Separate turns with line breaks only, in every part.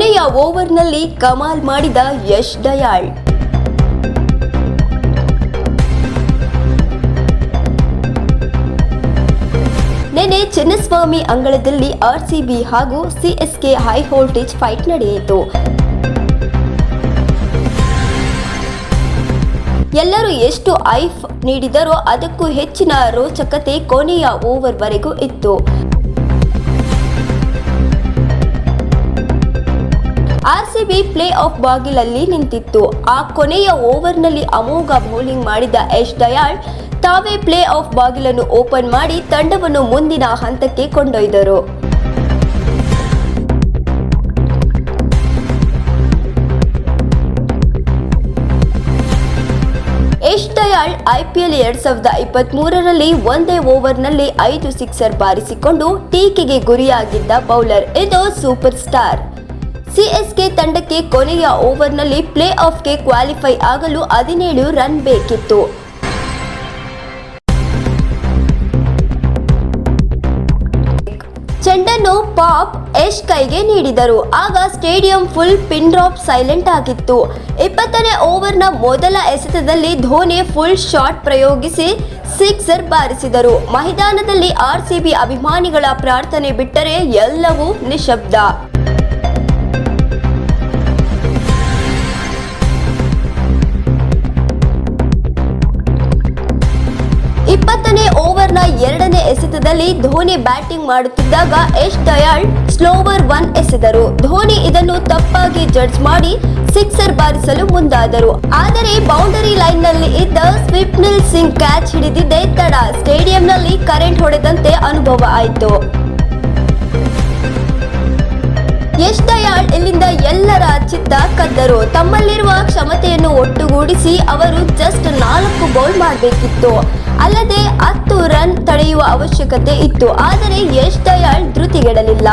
ಕೊನೆಯ ಓವರ್ನಲ್ಲಿ ಕಮಾಲ್ ಮಾಡಿದ ಯಶ್ ದಯಾಳ್. ನಿನ್ನೆ ಚಿನ್ನಸ್ವಾಮಿ ಅಂಗಳದಲ್ಲಿ ಆರ್ಸಿಬಿ ಹಾಗೂ ಸಿಎಸ್ಕೆ ಹೈ ವೋಲ್ಟೇಜ್ ಫೈಟ್ ನಡೆಯಿತು. ಎಲ್ಲರೂ ಎಷ್ಟು ಐಫ್ ನೀಡಿದರೋ ಅದಕ್ಕೂ ಹೆಚ್ಚಿನ ರೋಚಕತೆ ಕೊನೆಯ ಓವರ್ವರೆಗೂ ಇತ್ತು. ಆರ್ಸಿಬಿ ಪ್ಲೇ ಆಫ್ ಬಾಗಿಲಲ್ಲಿ ನಿಂತಿತ್ತು. ಆ ಕೊನೆಯ ಓವರ್ನಲ್ಲಿ ಅಮೋಘ ಬೌಲಿಂಗ್ ಮಾಡಿದ ಯಶ್ ದಯಾಳ್ ತಾವೇ ಪ್ಲೇ ಆಫ್ ಬಾಗಿಲನ್ನು ಓಪನ್ ಮಾಡಿ ತಂಡವನ್ನು ಮುಂದಿನ ಹಂತಕ್ಕೆ ಕೊಂಡೊಯ್ದರು. ಯಶ್ ದಯಾಳ್ ಐಪಿಎಲ್ ಎರಡ್ ಸಾವಿರದ ಇಪ್ಪತ್ತ್ ಮೂರರಲ್ಲಿ ಒಂದೇ ಓವರ್ನಲ್ಲಿ ಐದು ಸಿಕ್ಸರ್ ಬಾರಿಸಿಕೊಂಡು ಟೀಕೆಗೆ ಗುರಿಯಾಗಿದ್ದ ಬೌಲರ್ ಇದು ಸೂಪರ್ ಸ್ಟಾರ್. ಸಿಎಸ್ಕೆ ತಂಡಕ್ಕೆ ಕೊನೆಯ ಓವರ್ನಲ್ಲಿ ಪ್ಲೇ ಆಫ್ಗೆ ಕ್ವಾಲಿಫೈ ಆಗಲು ಹದಿನೇಳು ರನ್ ಬೇಕಿತ್ತು. ಚೆಂಡನ್ನು ಪಾಪ್ ಯಶ್ ಕೈಗೆ ನೀಡಿದರು. ಆಗ stadium full pin drop silent ಆಗಿತ್ತು. ಇಪ್ಪತ್ತನೇ ಓವರ್ನ ಮೊದಲ ಎಸೆತದಲ್ಲಿ ಧೋನಿ ಫುಲ್ ಶಾಟ್ ಪ್ರಯೋಗಿಸಿ ಸಿಕ್ಸರ್ ಬಾರಿಸಿದರು. ಮೈದಾನದಲ್ಲಿ ಆರ್ಸಿಬಿ ಅಭಿಮಾನಿಗಳ ಪ್ರಾರ್ಥನೆ ಬಿಟ್ಟರೆ ಎಲ್ಲವೂ ನಿಶಬ್ದ. ಎರಡನೇ ಎಸೆತದಲ್ಲಿ ಧೋನಿ ಬ್ಯಾಟಿಂಗ್ ಮಾಡುತ್ತಿದ್ದಾಗ ಯಶ್ ದಯಾಳ್ ಸ್ಲೋವರ್ ಒನ್ ಎಸೆದರು. ಧೋನಿ ಇದನ್ನು ತಪ್ಪಾಗಿ ಜಡ್ಜ್ ಮಾಡಿ ಸಿಕ್ಸರ್ ಬಾರಿಸಲು ಮುಂದಾದರು. ಆದರೆ ಬೌಂಡರಿ ಲೈನ್ನಲ್ಲಿ ಇದ್ದ ಸ್ವಿಪ್ನಿಲ್ ಸಿಂಗ್ ಕ್ಯಾಚ್ ಹಿಡಿದಿದ್ದೇ ತಡ. ಸ್ಟೇಡಿಯಂನಲ್ಲಿ ಕರೆಂಟ್ ಹೊಡೆದಂತೆ ಅನುಭವ ಆಯಿತು. ಯಶ್ ಇಲ್ಲಿಂದ ಎಲ್ಲರ ಚಿತ್ತ ಕದ್ದರು. ತಮ್ಮಲ್ಲಿರುವ ಕ್ಷಮತೆಯನ್ನು ಒಟ್ಟುಗೂಡಿಸಿ ಅವರು ಜಸ್ಟ್ ನಾಲ್ಕು ಬೌಲ್ ಮಾಡಬೇಕಿತ್ತು. ಅಲ್ಲದೆ ಹತ್ತು ರನ್ ತಡೆಯುವ ಅವಶ್ಯಕತೆ ಇತ್ತು. ಆದರೆ ಯಶ್ ದಯಾಳ್ ಧೃತಿಗೆಡಲಿಲ್ಲ.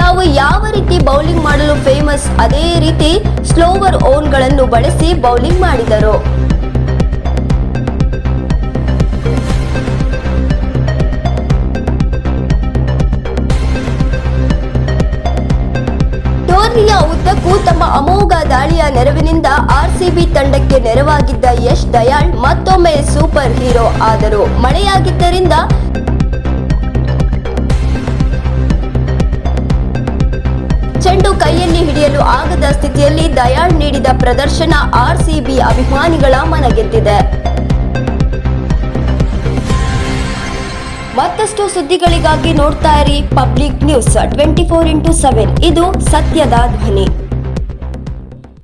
ತಾವು ಯಾವ ರೀತಿ ಬೌಲಿಂಗ್ ಮಾಡಲು ಫೇಮಸ್ ಅದೇ ರೀತಿ ಸ್ಲೋವರ್ ಓನ್ಗಳನ್ನು ಬಳಸಿ ಬೌಲಿಂಗ್ ಮಾಡಿದರು. ತಮ್ಮ ಅಮೋಘ ದಾಳಿಯ ನೆರವಿನಿಂದ ಆರ್ಸಿಬಿ ತಂಡಕ್ಕೆ ನೆರವಾಗಿದ್ದ ಯಶ್ ದಯಾಳ್ ಮತ್ತೊಮ್ಮೆ ಸೂಪರ್ ಹೀರೋ ಆದರು. ಮಳೆಯಾಗಿದ್ದರಿಂದ ಚೆಂಡು ಕೈಯಲ್ಲಿ ಹಿಡಿಯಲು ಆಗದ ಸ್ಥಿತಿಯಲ್ಲಿ ದಯಾಳ್ ನೀಡಿದ ಪ್ರದರ್ಶನ ಆರ್ಸಿಬಿ ಅಭಿಮಾನಿಗಳ ಮನಗೆದ್ದಿದೆ. ಮತ್ತಷ್ಟು ಸುದ್ದಿಗಳಿಗಾಗಿ ನೋಡ್ತಾ ಇರಿ public news twenty four into seven. ಇದು ಸತ್ಯದ ಧ್ವನಿ.